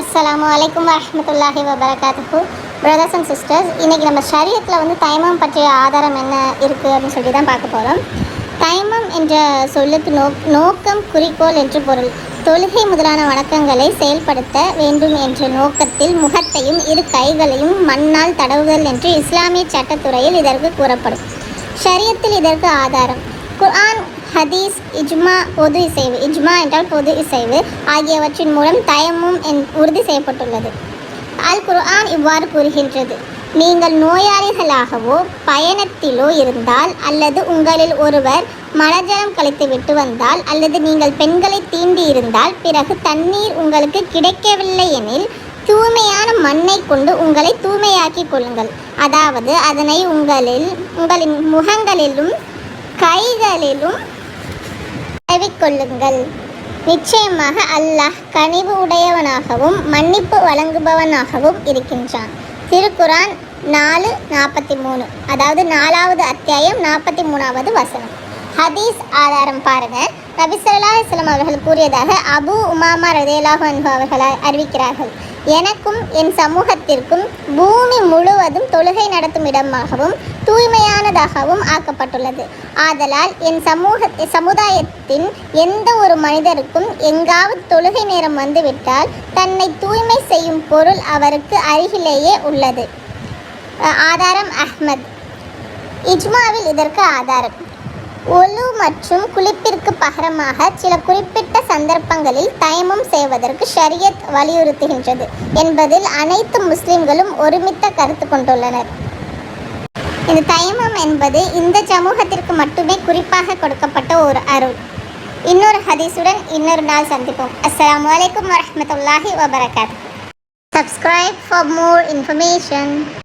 அஸ்லாம் வலைக்கம் வரமத்துல்லாஹி வபரகாத்து பிரதர்ஸ் அண்ட் சிஸ்டர்ஸ் இன்றைக்கி நம்ம சரீரத்தில் வந்து தைமம் பற்றிய ஆதாரம் என்ன இருக்குது அப்படின்னு சொல்லி தான் பார்க்க போகிறோம் தைமம் என்ற சொல்லுக்கு நோ நோக்கம் குறிக்கோள் என்று பொருள். தொழுகை முதலான வணக்கங்களை செயல்படுத்த வேண்டும் என்ற நோக்கத்தில் முகத்தையும் இரு கைகளையும் மண்ணால் தடவுதல் என்று இஸ்லாமிய சட்டத்துறையில் இதற்கு கூறப்படும். ஷரியத்தில் இதற்கு ஆதாரம். குர்ஆன் ஹதீஸ் இஜ்மா பொது இசைவு. இஜ்மா என்றால் பொது இசைவு. ஆகியவற்றின் மூலம் தயமும் என் உறுதி செய்யப்பட்டுள்ளது. அல் குர்ஆன் இவ்வாறு கூறுகின்றது. நீங்கள் நோயாளிகளாகவோ பயணத்திலோ இருந்தால் அல்லது உங்களில் ஒருவர் மலஜலம் கழித்து விட்டு வந்தால் அல்லது நீங்கள் பெண்களை தீண்டி இருந்தால் பிறகு தண்ணீர் உங்களுக்கு கிடைக்கவில்லை எனில் தூய்மையான மண்ணை கொண்டு உங்களை தூய்மையாக்கிக் கொள்ளுங்கள். அதாவது அதனை உங்களில் உங்களின் முகங்களிலும் கைகளிலும் தழுவிக்கொள்ளுங்கள் நிச்சயமாக அல்லாஹ் கனிவு உடையவனாகவும் மன்னிப்பு வழங்குபவனாகவும் இருக்கின்றான். திருக்குரான் நாலு நாற்பத்தி மூணு அதாவது நாலாவது அத்தியாயம் நாற்பத்தி மூணாவது வசனம். ஹதீஸ் ஆதாரம் பாருங்க. நபிசல்லா இஸ்லாம் அவர்கள் கூறியதாக அபு உமாமா ரதேலாஹு அன்பு அவர்கள் அறிவிக்கிறார்கள். எனக்கும் என் சமூகத்திற்கும் பூமி முழுவதும் தொழுகை நடத்தும் இடமாகவும் தூய்மையானதாகவும் ஆக்கப்பட்டுள்ளது. ஆதலால் என் சமூக சமுதாயத்தின் எந்த ஒரு மனிதருக்கும் எங்காவது தொழுகை நேரம் வந்துவிட்டால் தன்னை தூய்மை செய்யும் பொருள் அவருக்கு அருகிலேயே உள்ளது. ஆதாரம் அஹ்மத். இஜ்மாவில் இதற்கு ஆதாரம். ஒலு மற்றும் குளிப்பிற்கு பகரமாக சில குறிப்பிட்ட சந்தர்ப்பங்களில் தயமம் செய்வதற்கு ஷரியத் வலியுறுத்துகின்றது என்பதில் அனைத்து முஸ்லிம்களும் ஒருமித்த கருத்து கொண்டுள்ளனர். இந்த தயமம் என்பது இந்த சமூகத்திற்கு மட்டுமே குறிப்பாக கொடுக்கப்பட்ட ஒரு அருள். இன்னொரு ஹதீஸுடன் இன்னொரு நாள் சந்திப்போம். அஸ்லாம் வலைக்கம் வரமத்துல்லாஹி வபரகாத். Subscribe for more information